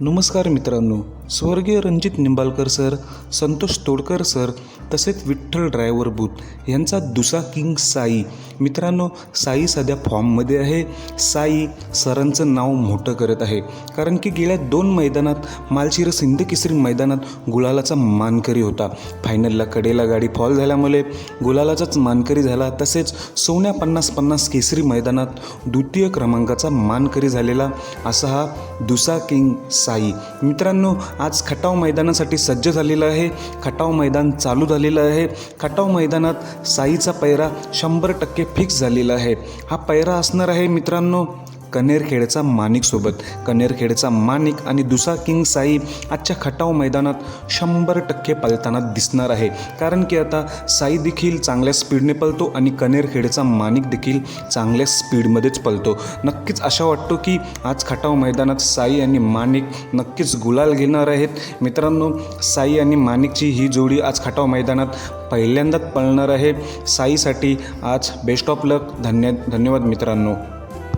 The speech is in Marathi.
नमस्कार मित्रांनो स्वर्गीय रणजित निंबाळकर सर संतोष तोडकर सर तसेच विठ्ठल ड्रायव्हर बूथ यांचा दुसा किंग साई. मित्रांनो साई सध्या फॉर्ममध्ये आहे. साई सरांचं नाव मोठं करत आहे. कारण की गेल्या दोन मैदानात मालशिरस सिंध केसरी मैदानात गुलालाचा मानकरी होता. फायनलला कडेला गाडी फॉल झाल्यामुळे गुलालाचाच मानकरी झाला. तसेच सोन्या पन्नास पन्नास केसरी मैदानात द्वितीय क्रमांकाचा मानकरी झालेला असा हा दुसा किंग साई. मित्रांनो आज खटाव मैदानासाठी सज्ज झालेलं आहे. खटाव मैदान चालू झालेलं आहे. खटाव मैदानात साईचा पैरा शंभर टक्के फिक्स झालेला आहे. हा पैरा असणार आहे मित्रांनो कनेरखेडचा माणिकसोबत कनेरखेडचा माणिक आणि दुसा किंग साई आजच्या खटाव मैदानात शंभर टक्के पळताना दिसणार आहे. कारण की आता साई देखील चांगल्या स्पीडने पळतो आणि कनेरखेडचा माणिक देखील चांगल्या स्पीडमध्येच पळतो नक्कीच अशा वाटतो की आज खटाव मैदानात साई आणि माणिक नक्कीच गुलाल घेणार आहेत. मित्रांनो साई आणि माणिकची ही जोडी आज खटाव मैदानात पहिल्यांदाच पळणार आहे. साईसाठी आज बेस्ट ऑफ लक धन्य धन्यवाद मित्रांनो.